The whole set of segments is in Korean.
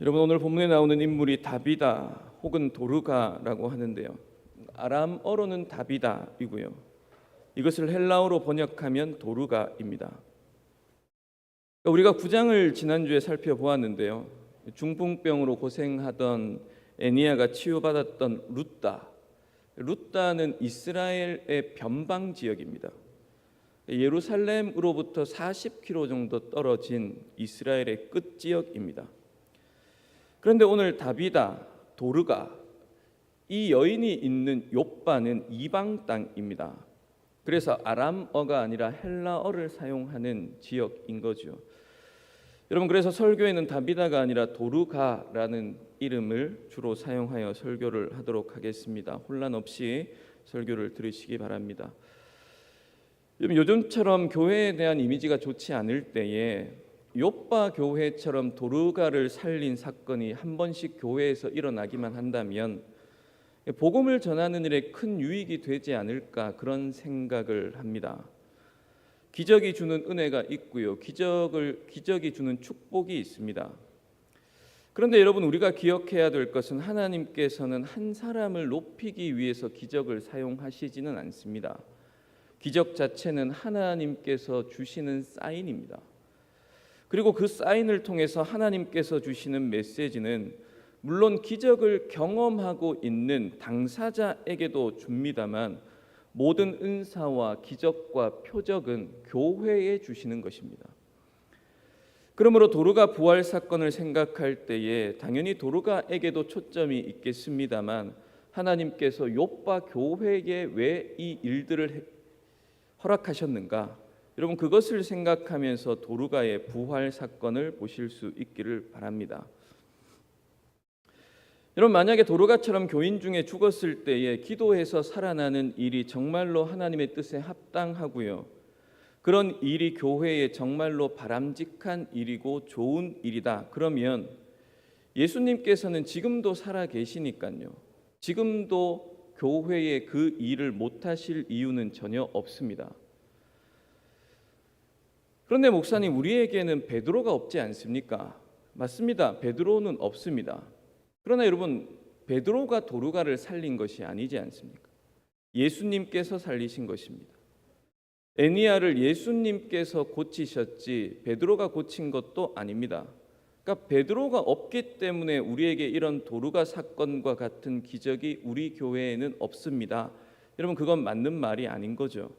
여러분 오늘 본문에 나오는 인물이 다비다 혹은 도르가라고 하는데요. 아람어로는 다비다이고요. 이것을 헬라어로 번역하면 도르가입니다. 그러니까 우리가 구장을 지난주에 살펴보았는데요. 중풍병으로 고생하던 애니아가 치유받았던 루따. 루따는 이스라엘의 변방 지역입니다. 예루살렘으로부터 40km 정도 떨어진 이스라엘의 끝 지역입니다. 그런데 오늘 다비다 도르가 이 여인이 있는 요바는 이방 땅입니다. 그래서 아람어가 아니라 헬라어를 사용하는 지역인 거죠. 여러분 그래서 설교에는 다비다가 아니라 도르가라는 이름을 주로 사용하여 설교를 하도록 하겠습니다. 혼란 없이 설교를 들으시기 바랍니다. 요즘처럼 교회에 대한 이미지가 좋지 않을 때에 요빠 교회처럼 도르가를 살린 사건이 한 번씩 교회에서 일어나기만 한다면 복음을 전하는 일에 큰 유익이 되지 않을까 그런 생각을 합니다. 기적이 주는 은혜가 있고요. 기적을 기적이 주는 축복이 있습니다. 그런데 여러분 우리가 기억해야 될 것은 하나님께서는 한 사람을 높이기 위해서 기적을 사용하시지는 않습니다. 기적 자체는 하나님께서 주시는 사인입니다. 그리고 그 사인을 통해서 하나님께서 주시는 메시지는 물론 기적을 경험하고 있는 당사자에게도 줍니다만 모든 은사와 기적과 표적은 교회에 주시는 것입니다. 그러므로 도르가 부활 사건을 생각할 때에 당연히 도르가에게도 초점이 있겠습니다만 하나님께서 요빠 교회에 왜 이 일들을 허락하셨는가? 여러분 그것을 생각하면서 도르가의 부활 사건을 보실 수 있기를 바랍니다. 여러분 만약에 도르가처럼 교인 중에 죽었을 때에 기도해서 살아나는 일이 정말로 하나님의 뜻에 합당하고요. 그런 일이 교회에 정말로 바람직한 일이고 좋은 일이다. 그러면 예수님께서는 지금도 살아 계시니까요. 지금도 교회에 그 일을 못 하실 이유는 전혀 없습니다. 그런데 목사님 우리에게는 베드로가 없지 않습니까? 맞습니다. 베드로는 없습니다. 그러나 여러분 베드로가 도르가를 살린 것이 아니지 않습니까? 예수님께서 살리신 것입니다. 애니아를 예수님께서 고치셨지 베드로가 고친 것도 아닙니다. 그러니까 베드로가 없기 때문에 우리에게 이런 도르가 사건과 같은 기적이 우리 교회에는 없습니다. 여러분 그건 맞는 말이 아닌 거죠.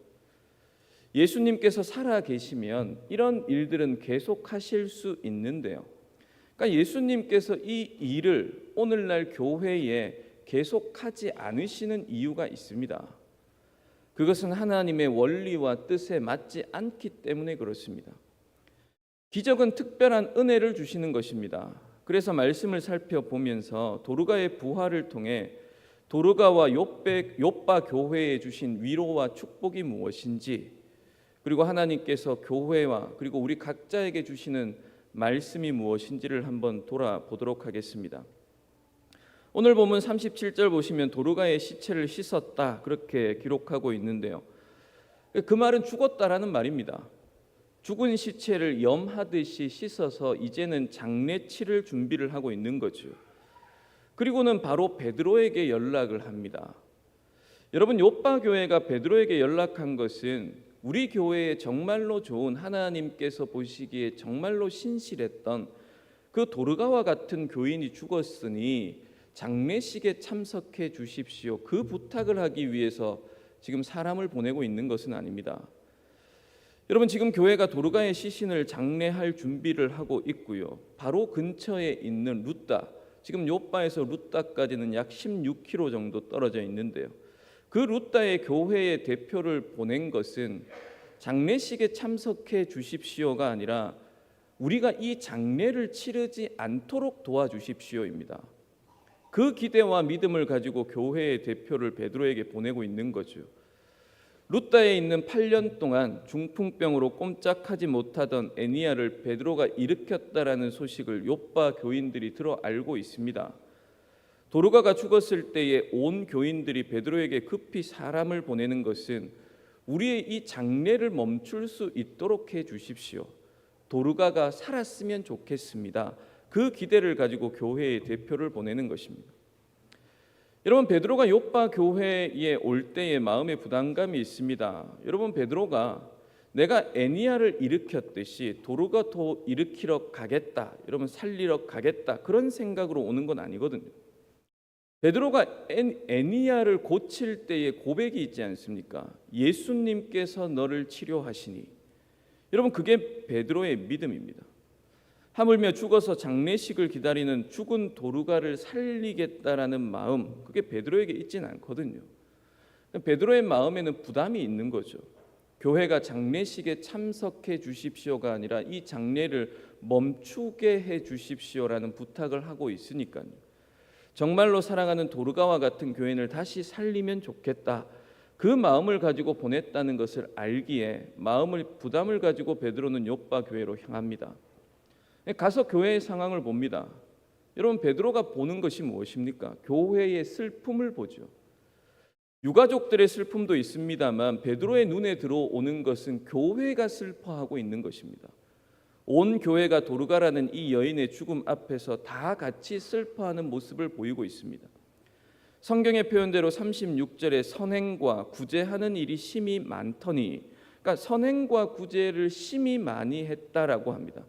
예수님께서 살아 계시면 이런 일들은 계속 하실 수 있는데요. 그러니까 예수님께서 이 일을 오늘날 교회에 계속하지 않으시는 이유가 있습니다. 그것은 하나님의 원리와 뜻에 맞지 않기 때문에 그렇습니다. 기적은 특별한 은혜를 주시는 것입니다. 그래서 말씀을 살펴보면서 도르가의 부활을 통해 도르가와 요빠 교회에 주신 위로와 축복이 무엇인지 그리고 하나님께서 교회와 그리고 우리 각자에게 주시는 말씀이 무엇인지를 한번 돌아보도록 하겠습니다. 오늘 보면 37절 보시면 도르가의 시체를 씻었다 그렇게 기록하고 있는데요. 그 말은 죽었다라는 말입니다. 죽은 시체를 염하듯이 씻어서 이제는 장례 치를 준비를 하고 있는 거죠. 그리고는 바로 베드로에게 연락을 합니다. 여러분 요빠 교회가 베드로에게 연락한 것은 우리 교회에 정말로 좋은 하나님께서 보시기에 정말로 신실했던 그 도르가와 같은 교인이 죽었으니 장례식에 참석해 주십시오. 그 부탁을 하기 위해서 지금 사람을 보내고 있는 것은 아닙니다. 여러분 지금 교회가 도르가의 시신을 장례할 준비를 하고 있고요. 바로 근처에 있는 루따 지금 요바에서 루따까지는 약 16km 정도 떨어져 있는데요. 그 루따의 교회의 대표를 보낸 것은 장례식에 참석해 주십시오가 아니라 우리가 이 장례를 치르지 않도록 도와주십시오입니다. 그 기대와 믿음을 가지고 교회의 대표를 베드로에게 보내고 있는 거죠. 루따에 있는 8년 동안 중풍병으로 꼼짝하지 못하던 애니아를 베드로가 일으켰다라는 소식을 요빠 교인들이 들어 알고 있습니다. 도르가가 죽었을 때에 온 교인들이 베드로에게 급히 사람을 보내는 것은 우리의 이 장례를 멈출 수 있도록 해 주십시오. 도르가가 살았으면 좋겠습니다. 그 기대를 가지고 교회의 대표를 보내는 것입니다. 여러분 베드로가 요빠 교회에 올 때의 마음의 부담감이 있습니다. 여러분 베드로가 내가 애니아를 일으켰듯이 도르가도 일으키러 가겠다. 여러분 살리러 가겠다. 그런 생각으로 오는 건 아니거든요. 베드로가 애니아를 고칠 때의 고백이 있지 않습니까? 예수님께서 너를 치료하시니. 여러분 그게 베드로의 믿음입니다. 하물며 죽어서 장례식을 기다리는 죽은 도르가를 살리겠다라는 마음 그게 베드로에게 있지는 않거든요. 베드로의 마음에는 부담이 있는 거죠. 교회가 장례식에 참석해 주십시오가 아니라 이 장례를 멈추게 해 주십시오라는 부탁을 하고 있으니까요. 정말로 사랑하는 도르가와 같은 교인을 다시 살리면 좋겠다. 그 마음을 가지고 보냈다는 것을 알기에 마음을 부담을 가지고 베드로는 요빠 교회로 향합니다. 가서 교회의 상황을 봅니다. 여러분 베드로가 보는 것이 무엇입니까? 교회의 슬픔을 보죠. 유가족들의 슬픔도 있습니다만 베드로의 눈에 들어오는 것은 교회가 슬퍼하고 있는 것입니다. 온 교회가 도르가라는 이 여인의 죽음 앞에서 다 같이 슬퍼하는 모습을 보이고 있습니다. 성경의 표현대로 36절에 선행과 구제하는 일이 심히 많더니 그러니까 선행과 구제를 심히 많이 했다라고 합니다.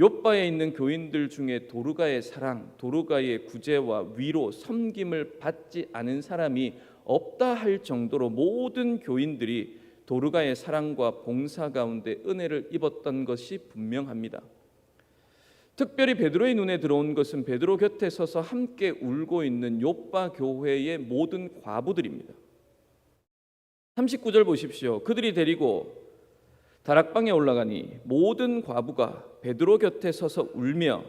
요바에 있는 교인들 중에 도르가의 사랑, 도르가의 구제와 위로, 섬김을 받지 않은 사람이 없다 할 정도로 모든 교인들이 도르가의 사랑과 봉사 가운데 은혜를 입었던 것이 분명합니다. 특별히 베드로의 눈에 들어온 것은 베드로 곁에 서서 함께 울고 있는 요바 교회의 모든 과부들입니다. 39절 보십시오. 그들이 데리고 다락방에 올라가니 모든 과부가 베드로 곁에 서서 울며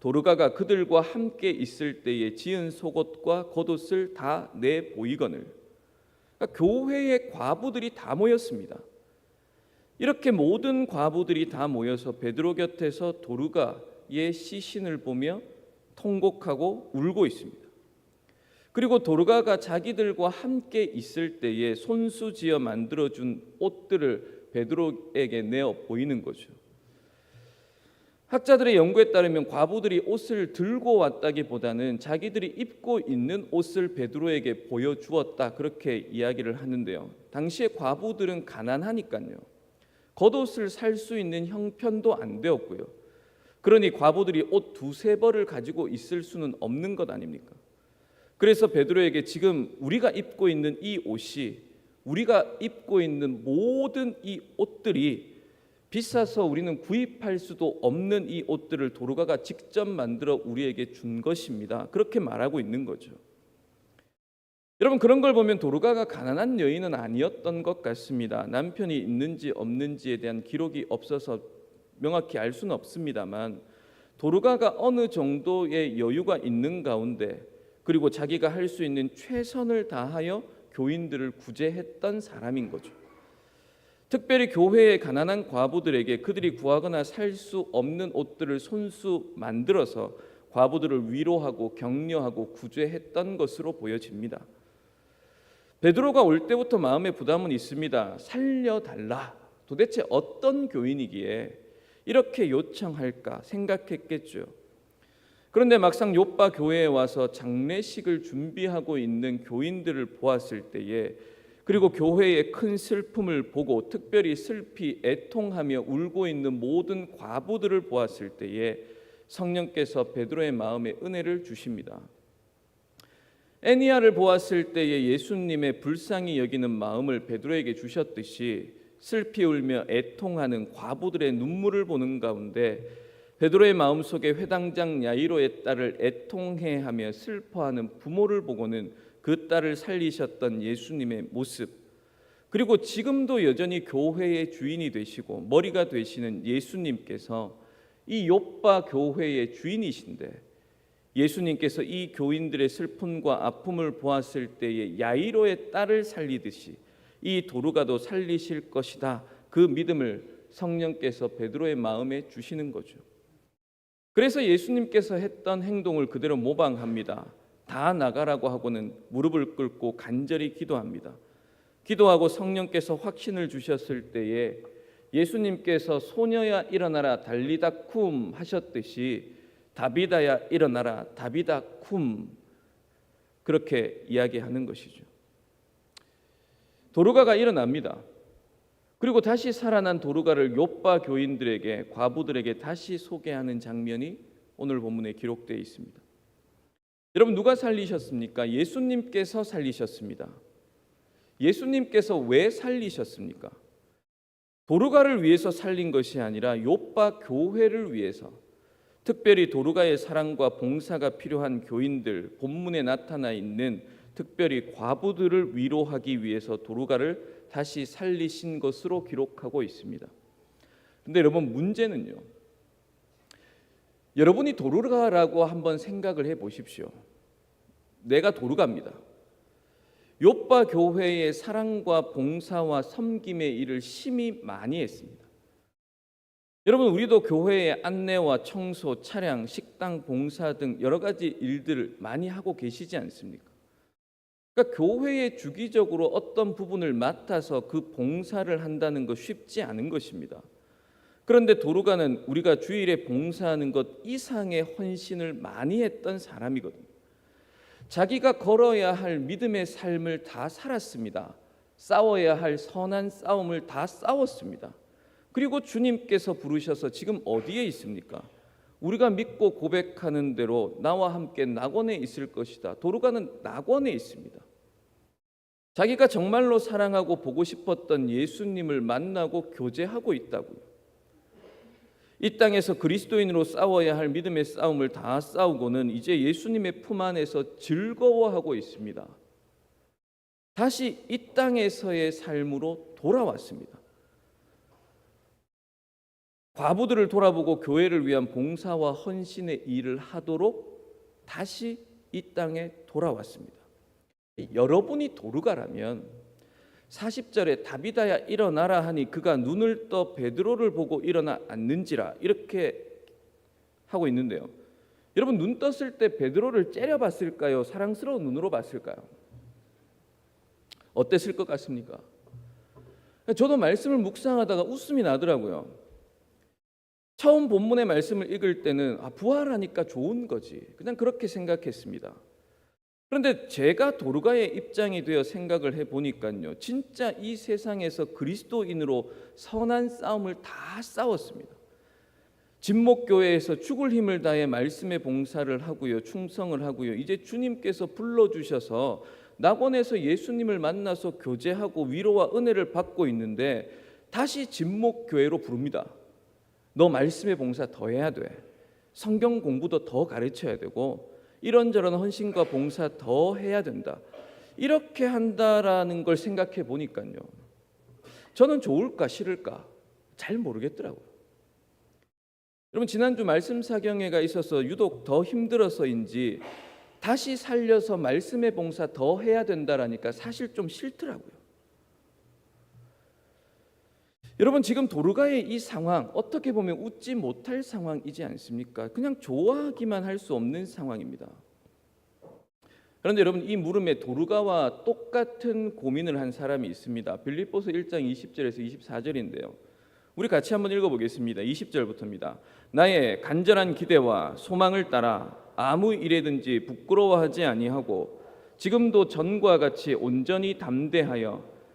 도르가가 그들과 함께 있을 때에 지은 속옷과 겉옷을 다 내 보이거늘 그러니까 교회의 과부들이 다 모였습니다. 이렇게 모든 과부들이 다 모여서 베드로 곁에서 도르가의 시신을 보며 통곡하고 울고 있습니다. 그리고 도르가가 자기들과 함께 있을 때에 손수지어 만들어 준 옷들을 베드로에게 내어 보이는 거죠. 학자들의 연구에 따르면 과부들이 옷을 들고 왔다기보다는 자기들이 입고 있는 옷을 베드로에게 보여주었다 그렇게 이야기를 하는데요. 당시에 과부들은 가난하니까요. 겉옷을 살 수 있는 형편도 안 되었고요. 그러니 과부들이 옷 두세 벌을 가지고 있을 수는 없는 것 아닙니까? 그래서 베드로에게 지금 우리가 입고 있는 이 옷이 우리가 입고 있는 모든 이 옷들이 비싸서 우리는 구입할 수도 없는 이 옷들을 도르가가 직접 만들어 우리에게 준 것입니다. 그렇게 말하고 있는 거죠. 여러분 그런 걸 보면 도르가가 가난한 여인은 아니었던 것 같습니다. 남편이 있는지 없는지에 대한 기록이 없어서 명확히 알 수는 없습니다만 도르가가 어느 정도의 여유가 있는 가운데 그리고 자기가 할 수 있는 최선을 다하여 교인들을 구제했던 사람인 거죠. 특별히 교회의 가난한 과부들에게 그들이 구하거나 살 수 없는 옷들을 손수 만들어서 과부들을 위로하고 격려하고 구제했던 것으로 보여집니다. 베드로가 올 때부터 마음의 부담은 있습니다. 살려달라. 도대체 어떤 교인이기에 이렇게 요청할까 생각했겠죠. 그런데 막상 요빠 교회에 와서 장례식을 준비하고 있는 교인들을 보았을 때에 그리고 교회의 큰 슬픔을 보고 특별히 슬피 애통하며 울고 있는 모든 과부들을 보았을 때에 성령께서 베드로의 마음에 은혜를 주십니다. 애니아를 보았을 때에 예수님의 불쌍히 여기는 마음을 베드로에게 주셨듯이 슬피 울며 애통하는 과부들의 눈물을 보는 가운데 베드로의 마음속에 회당장 야이로의 딸을 애통해하며 슬퍼하는 부모를 보고는 그 딸을 살리셨던 예수님의 모습 그리고 지금도 여전히 교회의 주인이 되시고 머리가 되시는 예수님께서 이 요빠 교회의 주인이신데 예수님께서 이 교인들의 슬픔과 아픔을 보았을 때에 야이로의 딸을 살리듯이 이 도르가도 살리실 것이다. 그 믿음을 성령께서 베드로의 마음에 주시는 거죠. 그래서 예수님께서 했던 행동을 그대로 모방합니다. 다 나가라고 하고는 무릎을 꿇고 간절히 기도합니다. 기도하고 성령께서 확신을 주셨을 때에 예수님께서 소녀야 일어나라 달리다 쿰 하셨듯이 다비다야 일어나라 다비다 쿰 그렇게 이야기하는 것이죠. 도르가가 일어납니다. 그리고 다시 살아난 도르가를 요빠 교인들에게 과부들에게 다시 소개하는 장면이 오늘 본문에 기록되어 있습니다. 여러분 누가 살리셨습니까? 예수님께서 살리셨습니다. 예수님께서 왜 살리셨습니까? 도르가를 위해서 살린 것이 아니라 요빠 교회를 위해서 특별히 도르가의 사랑과 봉사가 필요한 교인들 본문에 나타나 있는 특별히 과부들을 위로하기 위해서 도르가를 다시 살리신 것으로 기록하고 있습니다. 근데 여러분 문제는요. 여러분이 도르가라고 한번 생각을 해 보십시오. 내가 도르가입니다. 요빠 교회의 사랑과 봉사와 섬김의 일을 심히 많이 했습니다. 여러분 우리도 교회의 안내와 청소, 차량, 식당 봉사 등 여러 가지 일들을 많이 하고 계시지 않습니까? 그러니까 교회에 주기적으로 어떤 부분을 맡아서 그 봉사를 한다는 것 쉽지 않은 것입니다. 그런데 도르가는 우리가 주일에 봉사하는 것 이상의 헌신을 많이 했던 사람이거든요. 자기가 걸어야 할 믿음의 삶을 다 살았습니다. 싸워야 할 선한 싸움을 다 싸웠습니다. 그리고 주님께서 부르셔서 지금 어디에 있습니까? 우리가 믿고 고백하는 대로 나와 함께 낙원에 있을 것이다. 도르가는 낙원에 있습니다. 자기가 정말로 사랑하고 보고 싶었던 예수님을 만나고 교제하고 있다고요. 이 땅에서 그리스도인으로 싸워야 할 믿음의 싸움을 다 싸우고는 이제 예수님의 품 안에서 즐거워하고 있습니다. 다시 이 땅에서의 삶으로 돌아왔습니다. 과부들을 돌아보고 교회를 위한 봉사와 헌신의 일을 하도록 다시 이 땅에 돌아왔습니다. 여러분이 도르가라면 40절에 다비다야 일어나라 하니 그가 눈을 떠 베드로를 보고 일어나 앉는지라 이렇게 하고 있는데요. 여러분 눈 떴을 때 베드로를 째려봤을까요? 사랑스러운 눈으로 봤을까요? 어땠을 것 같습니까? 저도 말씀을 묵상하다가 웃음이 나더라고요. 처음 본문의 말씀을 읽을 때는 아, 부활하니까 좋은 거지. 그냥 그렇게 생각했습니다. 그런데 제가 도르가의 입장이 되어 생각을 해 보니까요. 진짜 이 세상에서 그리스도인으로 선한 싸움을 다 싸웠습니다. 진목교회에서 죽을 힘을 다해 말씀의 봉사를 하고요. 충성을 하고요. 이제 주님께서 불러 주셔서 낙원에서 예수님을 만나서 교제하고 위로와 은혜를 받고 있는데 다시 진목교회로 부릅니다. 너 말씀의 봉사 더 해야 돼. 성경 공부도 더 가르쳐야 되고 이런저런 헌신과 봉사 더 해야 된다. 이렇게 한다라는 걸 생각해 보니까요. 저는 좋을까 싫을까 잘 모르겠더라고요. 여러분 지난주 말씀 사경회가 있어서 유독 더 힘들어서인지 다시 살려서 말씀의 봉사 더 해야 된다라니까 사실 좀 싫더라고요. 여러분 지금 도르가의 이 상황 어떻게 보면 웃지 못할 상황이지 않습니까? 그냥 좋아하기만 할 수 없는 상황입니다. 그런데 여러분 이 물음에 도르가와 똑같은 고민을 한 사람이 있습니다. 빌립보서 1장 20절에서 24절인데요. 우리 같이 한번 읽어보겠습니다. 20절부터입니다. 나의 간절한 기대와 소망을 따라 아무 일에든지 부끄러워하지 아니하고 지금도 전과 같이 온전히 담대하여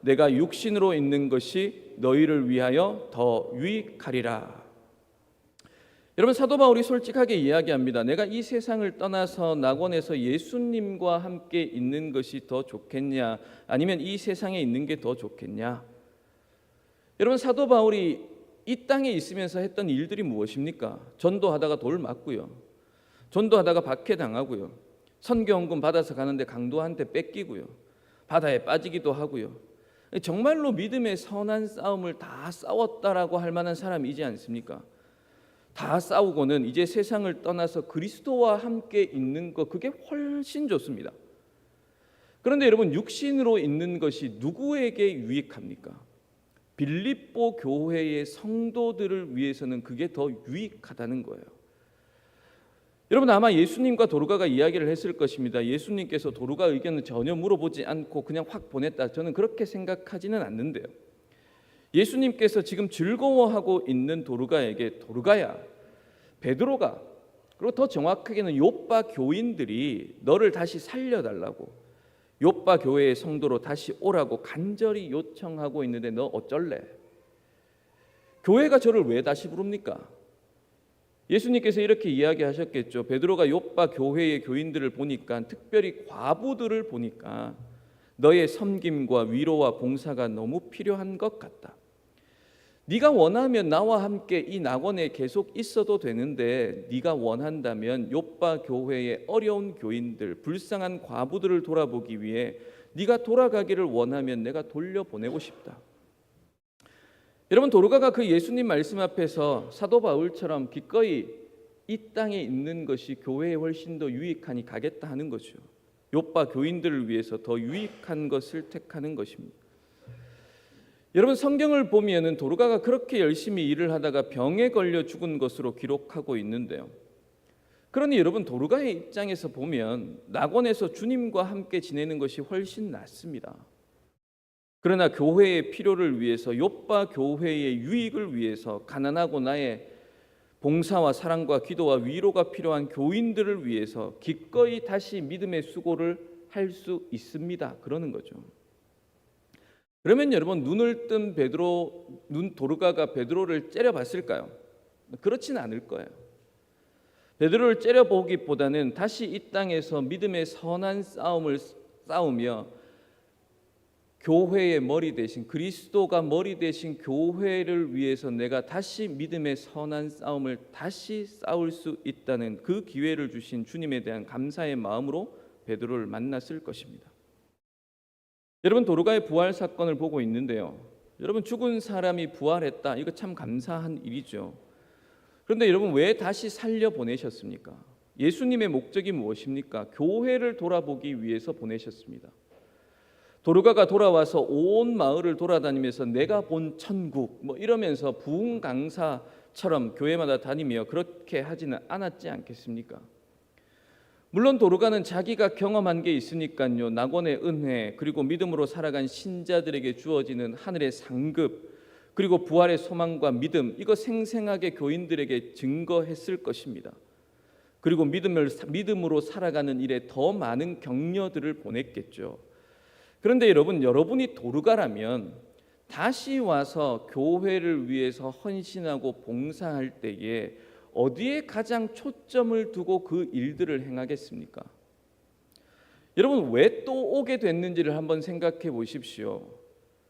내가 육신으로 있는 것이 너희를 위하여 더 유익하리라. 여러분 사도 바울이 솔직하게 이야기합니다. 내가 이 세상을 떠나서 낙원에서 예수님과 함께 있는 것이 더 좋겠냐, 아니면 이 세상에 있는 게 더 좋겠냐? 여러분 사도 바울이 이 땅에 있으면서 했던 일들이 무엇입니까? 전도하다가 돌 맞고요. 전도하다가 박해 당하고요. 선교원금 받아서 가는데 강도한테 뺏기고요. 바다에 빠지기도 하고요. 정말로 믿음의 선한 싸움을 다 싸웠다라고 할 만한 사람이지 않습니까? 다 싸우고는 이제 세상을 떠나서 그리스도와 함께 있는 것 그게 훨씬 좋습니다. 그런데 여러분 육신으로 있는 것이 누구에게 유익합니까? 빌립보 교회의 성도들을 위해서는 그게 더 유익하다는 거예요. 여러분 아마 예수님과 도르가가 이야기를 했을 것입니다. 예수님께서 도르가 의견을 전혀 물어보지 않고 그냥 확 보냈다. 저는 그렇게 생각하지는 않는데요. 예수님께서 지금 즐거워하고 있는 도르가에게 도르가야 베드로가 그리고 더 정확하게는 요빠 교인들이 너를 다시 살려달라고 요빠 교회의 성도로 다시 오라고 간절히 요청하고 있는데 너 어쩔래? 교회가 저를 왜 다시 부릅니까? 예수님께서 이렇게 이야기하셨겠죠. 베드로가 요빠 교회의 교인들을 보니까 특별히 과부들을 보니까 너의 섬김과 위로와 봉사가 너무 필요한 것 같다. 네가 원하면 나와 함께 이 낙원에 계속 있어도 되는데 네가 원한다면 요빠 교회의 어려운 교인들, 불쌍한 과부들을 돌아보기 위해 네가 돌아가기를 원하면 내가 돌려보내고 싶다. 여러분 도르가가 그 예수님 말씀 앞에서 사도 바울처럼 기꺼이 이 땅에 있는 것이 교회에 훨씬 더 유익하니 가겠다 하는 거죠. 요빠 교인들을 위해서 더 유익한 것을 택하는 것입니다. 여러분 성경을 보면은 도르가가 그렇게 열심히 일을 하다가 병에 걸려 죽은 것으로 기록하고 있는데요. 그러니 여러분 도르가의 입장에서 보면 낙원에서 주님과 함께 지내는 것이 훨씬 낫습니다. 그러나 교회의 필요를 위해서 요빠 교회의 유익을 위해서 가난하고 나의 봉사와 사랑과 기도와 위로가 필요한 교인들을 위해서 기꺼이 다시 믿음의 수고를 할 수 있습니다. 그러는 거죠. 그러면 여러분 눈을 뜬 베드로 눈 도르가가 베드로를 째려봤을까요? 그렇지는 않을 거예요. 베드로를 째려보기보다는 다시 이 땅에서 믿음의 선한 싸움을 싸우며 교회의 머리 대신 그리스도가 머리 대신 교회를 위해서 내가 다시 믿음의 선한 싸움을 다시 싸울 수 있다는 그 기회를 주신 주님에 대한 감사의 마음으로 베드로를 만났을 것입니다. 여러분 도르가의 부활 사건을 보고 있는데요. 여러분 죽은 사람이 부활했다. 이거 참 감사한 일이죠. 그런데 여러분 왜 다시 살려 보내셨습니까? 예수님의 목적이 무엇입니까? 교회를 돌아보기 위해서 보내셨습니다. 도르가가 돌아와서 온 마을을 돌아다니면서 내가 본 천국 뭐 이러면서 부흥 강사처럼 교회마다 다니며 그렇게 하지는 않았지 않겠습니까? 물론 도르가는 자기가 경험한 게 있으니까요. 낙원의 은혜 그리고 믿음으로 살아간 신자들에게 주어지는 하늘의 상급 그리고 부활의 소망과 믿음 이거 생생하게 교인들에게 증거했을 것입니다. 그리고 믿음을 믿음으로 살아가는 일에 더 많은 격려들을 보냈겠죠. 그런데 여러분 여러분이 도르가라면 다시 와서 교회를 위해서 헌신하고 봉사할 때에 어디에 가장 초점을 두고 그 일들을 행하겠습니까? 여러분 왜 또 오게 됐는지를 한번 생각해 보십시오.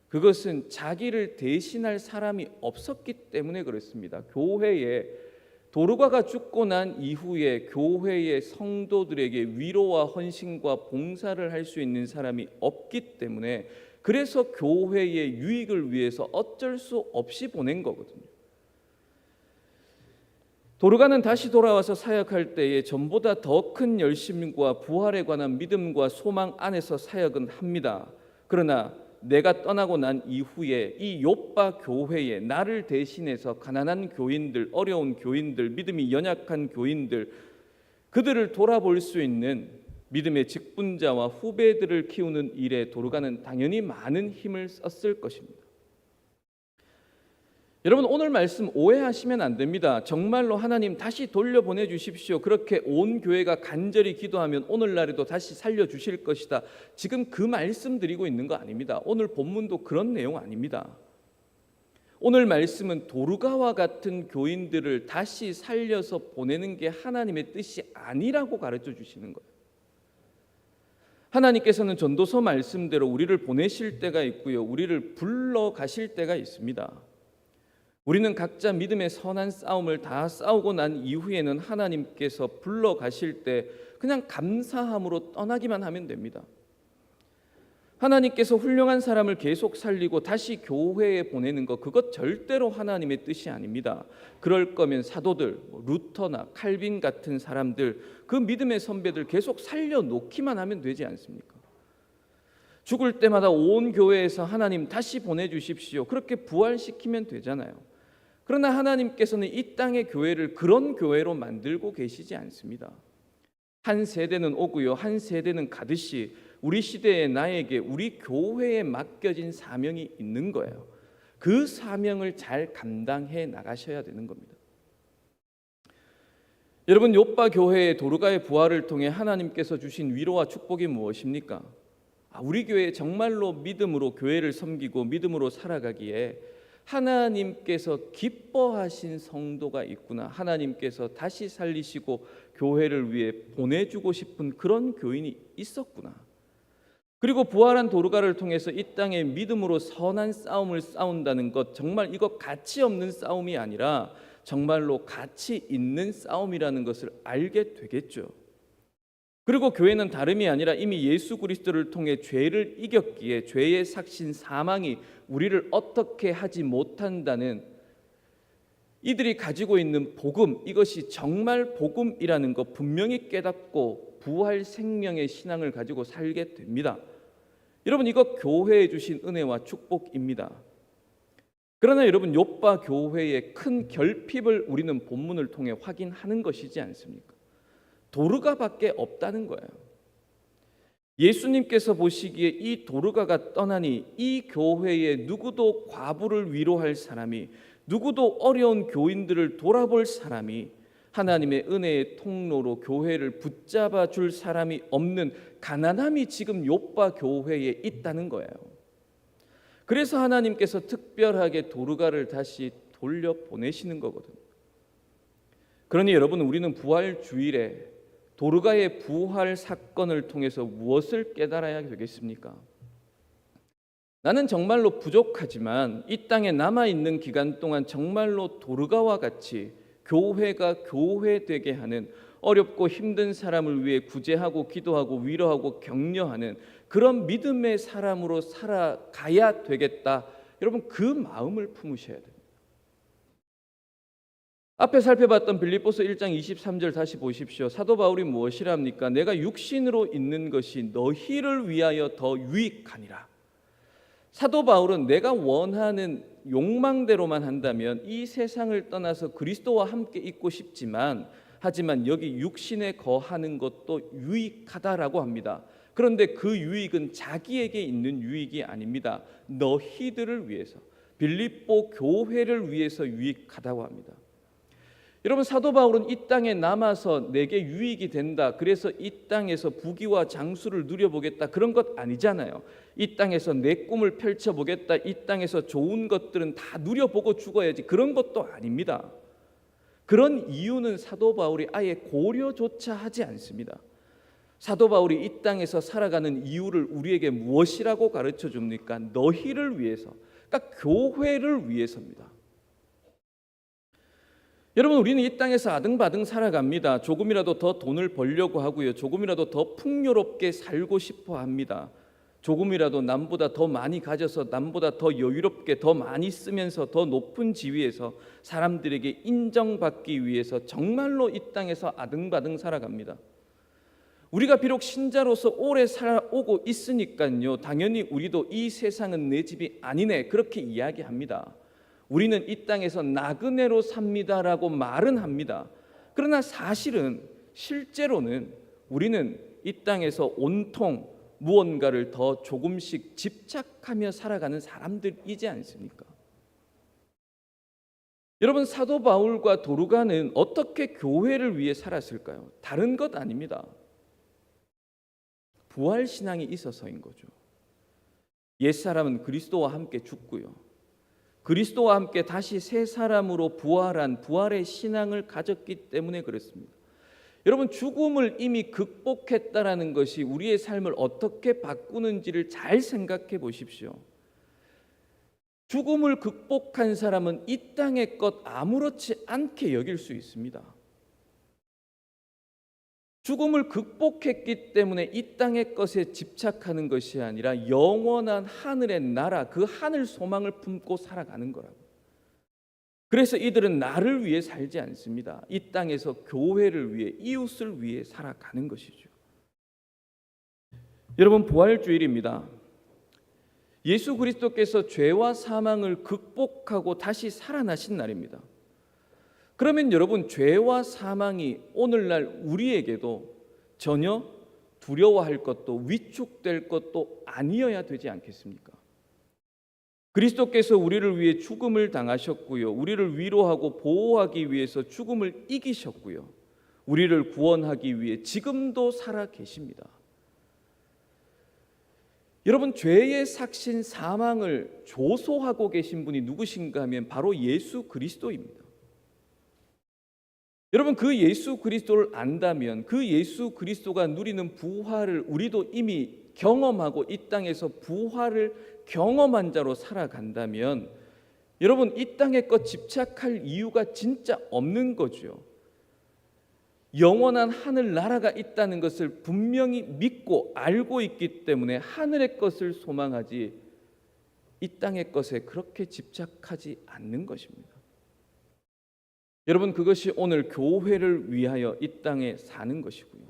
그것은 자기를 대신할 사람이 없었기 때문에 그렇습니다. 교회에 도르가가 죽고 난 이후에 교회의 성도들에게 위로와 헌신과 봉사를 할 수 있는 사람이 없기 때문에 그래서 교회의 유익을 위해서 어쩔 수 없이 보낸 거거든요. 도르가는 다시 돌아와서 사역할 때에 전보다 더 큰 열심과 부활에 관한 믿음과 소망 안에서 사역은 합니다. 그러나 내가 떠나고 난 이후에 이 요빠 교회에 나를 대신해서 가난한 교인들, 어려운 교인들, 믿음이 연약한 교인들 그들을 돌아볼 수 있는 믿음의 직분자와 후배들을 키우는 일에 도르가는 당연히 많은 힘을 썼을 것입니다. 여러분 오늘 말씀 오해하시면 안 됩니다. 정말로 하나님 다시 돌려 보내 주십시오. 그렇게 온 교회가 간절히 기도하면 오늘날에도 다시 살려 주실 것이다. 지금 그 말씀 드리고 있는 거 아닙니다. 오늘 본문도 그런 내용 아닙니다. 오늘 말씀은 도르가와 같은 교인들을 다시 살려서 보내는 게 하나님의 뜻이 아니라고 가르쳐 주시는 거예요. 하나님께서는 전도서 말씀대로 우리를 보내실 때가 있고요. 우리를 불러 가실 때가 있습니다. 우리는 각자 믿음의 선한 싸움을 다 싸우고 난 이후에는 하나님께서 불러 가실 때 그냥 감사함으로 떠나기만 하면 됩니다. 하나님께서 훌륭한 사람을 계속 살리고 다시 교회에 보내는 것 그것 절대로 하나님의 뜻이 아닙니다. 그럴 거면 사도들 뭐 루터나 칼빈 같은 사람들 그 믿음의 선배들 계속 살려 놓기만 하면 되지 않습니까? 죽을 때마다 온 교회에서 하나님 다시 보내 주십시오. 그렇게 부활시키면 되잖아요. 그러나 하나님께서는 이 땅의 교회를 그런 교회로 만들고 계시지 않습니다. 한 세대는 오고요. 한 세대는 가듯이 우리 시대에 나에게 우리 교회에 맡겨진 사명이 있는 거예요. 그 사명을 잘 감당해 나가셔야 되는 겁니다. 여러분 요빠 교회의 도르가의 부활을 통해 하나님께서 주신 위로와 축복이 무엇입니까? 아, 우리 교회 정말로 믿음으로 교회를 섬기고 믿음으로 살아가기에 하나님께서 기뻐하신 성도가 있구나. 하나님께서 다시 살리시고 교회를 위해 보내주고 싶은 그런 교인이 있었구나. 그리고 부활한 도르가를 통해서 이 땅에 믿음으로 선한 싸움을 싸운다는 것 정말 이거 가치 없는 싸움이 아니라 정말로 가치 있는 싸움이라는 것을 알게 되겠죠. 그리고 교회는 다름이 아니라 이미 예수 그리스도를 통해 죄를 이겼기에 죄의 삭신 사망이 우리를 어떻게 하지 못한다는 이들이 가지고 있는 복음 이것이 정말 복음이라는 것 분명히 깨닫고 부활 생명의 신앙을 가지고 살게 됩니다. 여러분 이거 교회에 주신 은혜와 축복입니다. 그러나 여러분 요빠 교회의 큰 결핍을 우리는 본문을 통해 확인하는 것이지 않습니까? 도르가밖에 없다는 거예요. 예수님께서 보시기에 이 도르가가 떠나니 이 교회에 누구도 과부를 위로할 사람이 누구도 어려운 교인들을 돌아볼 사람이 하나님의 은혜의 통로로 교회를 붙잡아 줄 사람이 없는 가난함이 지금 요빠 교회에 있다는 거예요. 그래서 하나님께서 특별하게 도르가를 다시 돌려 보내시는 거거든요. 그러니 여러분 우리는 부활 주일에 도르가의 부활 사건을 통해서 무엇을 깨달아야 되겠습니까? 나는 정말로 부족하지만 이 땅에 남아 있는 기간 동안 정말로 도르가와 같이 교회가 교회되게 하는 어렵고 힘든 사람을 위해 구제하고 기도하고 위로하고 격려하는 그런 믿음의 사람으로 살아가야 되겠다. 여러분 그 마음을 품으셔야 됩니다. 앞에 살펴봤던 빌립보서 1장 23절 다시 보십시오. 사도 바울이 무엇이랍니까? 내가 육신으로 있는 것이 너희를 위하여 더 유익하니라. 사도 바울은 내가 원하는 욕망대로만 한다면 이 세상을 떠나서 그리스도와 함께 있고 싶지만 하지만 여기 육신에 거하는 것도 유익하다라고 합니다. 그런데 그 유익은 자기에게 있는 유익이 아닙니다. 너희들을 위해서 빌립보 교회를 위해서 유익하다고 합니다. 여러분 사도 바울은 이 땅에 남아서 내게 유익이 된다. 그래서 이 땅에서 부귀와 장수를 누려보겠다. 그런 것 아니잖아요. 이 땅에서 내 꿈을 펼쳐보겠다. 이 땅에서 좋은 것들은 다 누려보고 죽어야지. 그런 것도 아닙니다. 그런 이유는 사도 바울이 아예 고려조차 하지 않습니다. 사도 바울이 이 땅에서 살아가는 이유를 우리에게 무엇이라고 가르쳐 줍니까? 너희를 위해서. 그러니까 교회를 위해서입니다. 여러분 우리는 이 땅에서 아등바등 살아갑니다. 조금이라도 더 돈을 벌려고 하고요. 조금이라도 더 풍요롭게 살고 싶어 합니다. 조금이라도 남보다 더 많이 가져서 남보다 더 여유롭게 더 많이 쓰면서 더 높은 지위에서 사람들에게 인정받기 위해서 정말로 이 땅에서 아등바등 살아갑니다. 우리가 비록 신자로서 오래 살아오고 있으니까요. 당연히 우리도 이 세상은 내 집이 아니네 그렇게 이야기합니다. 우리는 이 땅에서 나그네로 삽니다라고 말은 합니다. 그러나 사실은 실제로는 우리는 이 땅에서 온통 무언가를 더 조금씩 집착하며 살아가는 사람들이지 않습니까? 여러분 사도 바울과 도르가는 어떻게 교회를 위해 살았을까요? 다른 것 아닙니다. 부활 신앙이 있어서인 거죠. 옛 사람은 그리스도와 함께 죽고요. 그리스도와 함께 다시 새 사람으로 부활한 부활의 신앙을 가졌기 때문에 그렇습니다. 여러분 죽음을 이미 극복했다라는 것이 우리의 삶을 어떻게 바꾸는지를 잘 생각해 보십시오. 죽음을 극복한 사람은 이 땅의 것 아무렇지 않게 여길 수 있습니다. 죽음을 극복했기 때문에 이 땅의 것에 집착하는 것이 아니라 영원한 하늘의 나라, 그 하늘 소망을 품고 살아가는 거라고. 그래서 이들은 나를 위해 살지 않습니다. 이 땅에서 교회를 위해, 이웃을 위해 살아가는 것이죠. 여러분, 부활주일입니다. 예수 그리스도께서 죄와 사망을 극복하고 다시 살아나신 날입니다. 그러면 여러분 죄와 사망이 오늘날 우리에게도 전혀 두려워할 것도 위축될 것도 아니어야 되지 않겠습니까? 그리스도께서 우리를 위해 죽음을 당하셨고요. 우리를 위로하고 보호하기 위해서 죽음을 이기셨고요. 우리를 구원하기 위해 지금도 살아 계십니다. 여러분 죄의 삭신 사망을 조소하고 계신 분이 누구신가 하면 바로 예수 그리스도입니다. 여러분 그 예수 그리스도를 안다면 그 예수 그리스도가 누리는 부활을 우리도 이미 경험하고 이 땅에서 부활을 경험한 자로 살아간다면 여러분 이 땅에 것 집착할 이유가 진짜 없는 거죠. 영원한 하늘 나라가 있다는 것을 분명히 믿고 알고 있기 때문에 하늘의 것을 소망하지 이 땅의 것에 그렇게 집착하지 않는 것입니다. 여러분 그것이 오늘 교회를 위하여 이 땅에 사는 것이고요.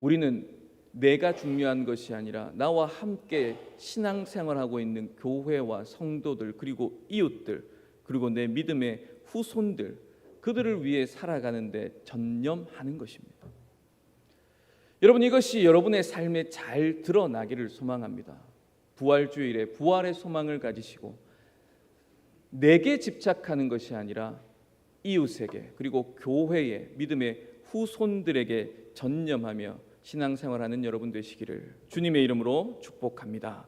우리는 내가 중요한 것이 아니라 나와 함께 신앙생활하고 있는 교회와 성도들 그리고 이웃들 그리고 내 믿음의 후손들 그들을 위해 살아가는데 전념하는 것입니다. 여러분 이것이 여러분의 삶에 잘 드러나기를 소망합니다. 부활 주일에 부활의 소망을 가지시고 내게 집착하는 것이 아니라 이웃에게 그리고 교회의 믿음의 후손들에게 전념하며 신앙생활하는 여러분 되시기를 주님의 이름으로 축복합니다.